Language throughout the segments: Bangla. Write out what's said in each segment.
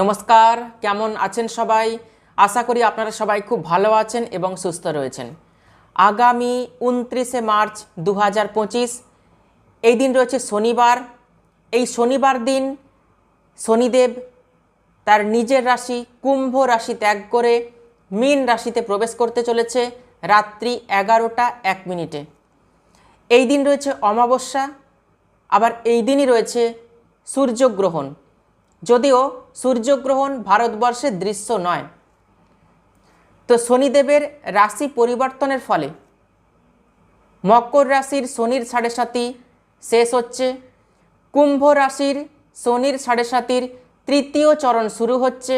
নমস্কার, কেমন আছেন সবাই? আশা করি আপনারা সবাই খুব ভালো আছেন এবং সুস্থ রয়েছেন। আগামী উনত্রিশে মার্চ দু হাজার পঁচিশ, এই দিন রয়েছে শনিবার। এই শনিবার দিন শনিদেব তার নিজের রাশি কুম্ভ রাশি ত্যাগ করে মীন রাশিতে প্রবেশ করতে চলেছে রাত্রি এগারোটা এক মিনিটে। এই দিন রয়েছে অমাবস্যা, আবার এই দিনই রয়েছে সূর্যগ্রহণ যদিও সূর্যগ্রহণ ভারতবর্ষের দৃশ্য নয়। তো শনিদেবের রাশি পরিবর্তনের ফলে মকর রাশির শনির সাড়ে সাতি শেষ হচ্ছে। কুম্ভ রাশির শনির সাড়ে সাতির তৃতীয় চরণ শুরু হচ্ছে।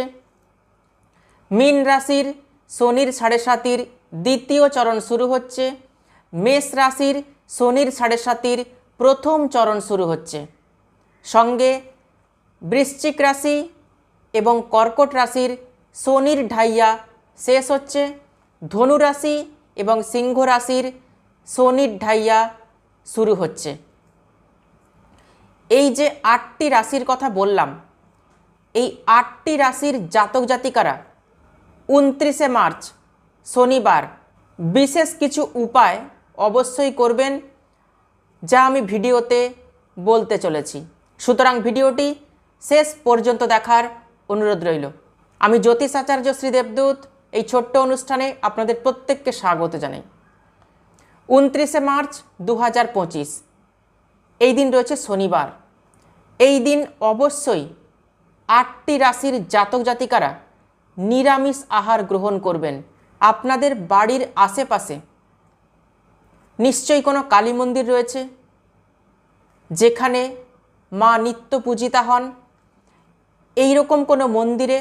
মীন রাশির শনির সাড়ে সাতির দ্বিতীয় চরণ শুরু হচ্ছে। মেষ রাশির শনির সাড়ে সাতির প্রথম চরণ শুরু হচ্ছে। সঙ্গে বৃশ্চিক রাশি এবং কর্কট রাশির শনির ঢাইয়া শেষ হচ্ছে। ধনু রাশি এবং সিংহ রাশির শনির ঢাইয়া শুরু হচ্ছে। এই যে আটটি রাশির কথা বললাম, এই আটটি রাশির জাতক জাতিকারা উনত্রিশে মার্চ, শনিবার বিশেষ কিছু উপায় অবশ্যই করবেন, যা আমি ভিডিওতে বলতে চলেছি। সুতরাং ভিডিওটি শেষ পর্যন্ত দেখার অনুরোধ রইল। আমি জ্যোতিষ আচার্য শ্রী দেবদূত, এই ছোট্ট অনুষ্ঠানে আপনাদের প্রত্যেককে স্বাগত জানাই। উনত্রিশে মার্চ দু হাজার পঁচিশ, এই দিন রয়েছে শনিবার। এই দিন অবশ্যই আটটি রাশির জাতক জাতিকারা নিরামিষ আহার গ্রহণ করবেন। আপনাদের বাড়ির আশেপাশে নিশ্চয়ই কোনো কালী মন্দির রয়েছে, যেখানে মা নিত্য পূজিতা হন। এই রকম কোনো মন্দিরে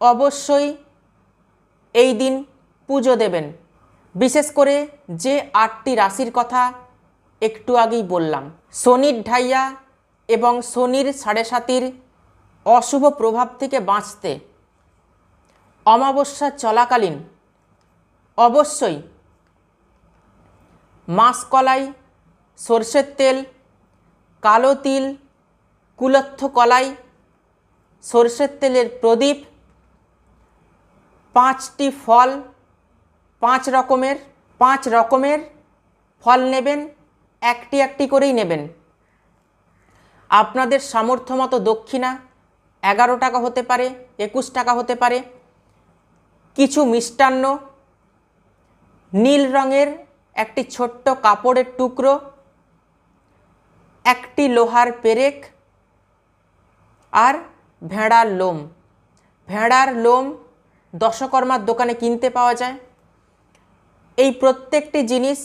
অবশ্যই এই দিন পুজো দেবেন। বিশেষ করে যে আটটি রাশির কথা একটু আগেই বললাম। শনির ঢাইয়া এবং শনির সাড়ে সাতির অশুভ প্রভাব থেকে বাঁচতে অমাবস্যা চলাকালীন অবশ্যই মাসকলাই, সর্ষের তেল, কালো তিল, কুলত্থ কলাই সর্ষের তেলের প্রদীপ, পাঁচটি ফল, পাঁচ রকমের পাঁচ রকমের ফল নেবেন, একটি একটি করেই নেবেন। আপনাদের সামর্থ্য মতো দক্ষিণা এগারো টাকা হতে পারে, একুশ টাকা হতে পারে। কিছু মিষ্টান্ন, নীল রঙের একটি ছোট্ট কাপড়ের টুকরো, একটি লোহার পেরেক আর ভেড়ার লোম। ভেড়ার লোম দশকর্মার দোকানে কিনতে পাওয়া যায়। এই প্রত্যেকটি জিনিস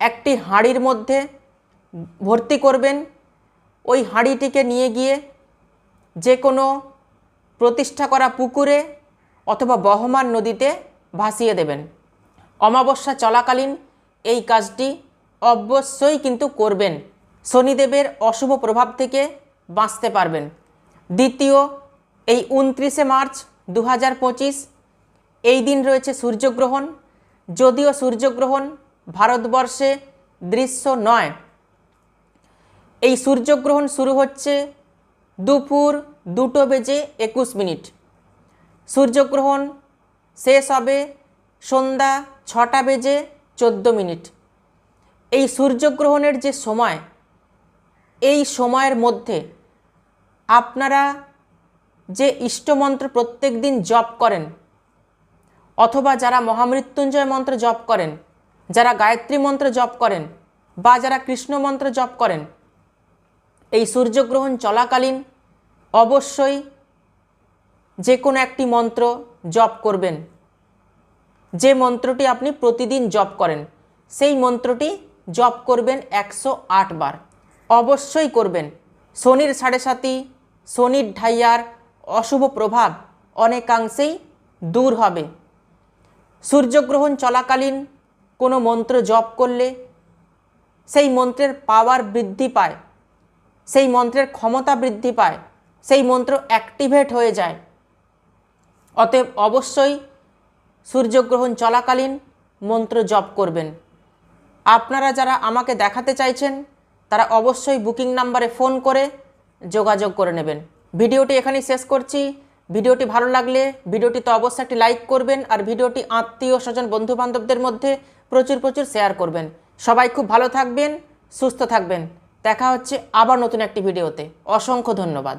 একটি হাঁড়ির মধ্যে ভর্তি করবেন। ওই হাঁড়িটিকে নিয়ে গিয়ে যে কোনো প্রতিষ্ঠা করা পুকুরে অথবা বহমান নদীতে ভাসিয়ে দেবেন। অমাবস্যা চলাকালীন এই কাজটি অবশ্যই কিন্তু করবেন। শনিদেবের অশুভ প্রভাব থেকে বাঁচতে পারবেন। দ্বিতীয়, এই উনত্রিশে মার্চ দু হাজার পঁচিশ, এই দিন রয়েছে সূর্যগ্রহণ। যদিও সূর্যগ্রহণ ভারতবর্ষে দৃশ্য নয়। এই সূর্যগ্রহণ শুরু হচ্ছে দুপুর দুটো বেজে একুশ মিনিট। সূর্যগ্রহণ শেষ হবে সন্ধ্যা ছটা বেজে চোদ্দ মিনিট। এই সূর্যগ্রহণের যে সময়, এই সময়ের মধ্যে আপনারা যে ইষ্টমন্ত্র প্রত্যেক দিন জপ করেন, অথবা যারা মহামৃত্যুঞ্জয় মন্ত্র জপ করেন, যারা গায়ত্রী মন্ত্র জপ করেন, বা যারা কৃষ্ণ মন্ত্র জপ করেন, এই সূর্যগ্রহণ চলাকালীন অবশ্যই যে কোনো একটি মন্ত্র জপ করবেন। যে মন্ত্রটি আপনি প্রতিদিন জপ করেন, সেই মন্ত্রটি জপ করবেন একশো আট বার। অবশ্যই করবেন। শনির সাড়ে সাতি শনির ঢাইয়ার অশুভ প্রভাব অনেকাংশেই দূর হবে। সূর্যগ্রহণ চলাকালীন কোনো মন্ত্র জপ করলে সেই মন্ত্রের পাওয়ার বৃদ্ধি পায়, সেই মন্ত্রের ক্ষমতা বৃদ্ধি পায়, সেই মন্ত্র অ্যাক্টিভেট হয়ে যায়। অতএব অবশ্যই সূর্যগ্রহণ চলাকালীন মন্ত্র জপ করবেন। আপনারা যারা আমাকে দেখাতে চাইছেন, তারা অবশ্যই বুকিং নাম্বারে ফোন করে যোগাযোগ করে নেবেন। ভিডিওটি এখানেই শেষ করছি। ভিডিওটি ভালো লাগলে ভিডিওটি তো অবশ্যই একটি লাইক করবেন আর ভিডিওটি আত্মীয় স্বজন বন্ধুবান্ধবদের মধ্যে প্রচুর প্রচুর শেয়ার করবেন। সবাই খুব ভালো থাকবেন, সুস্থ থাকবেন। দেখা হচ্ছে আবার নতুন একটি ভিডিওতে। অসংখ্য ধন্যবাদ।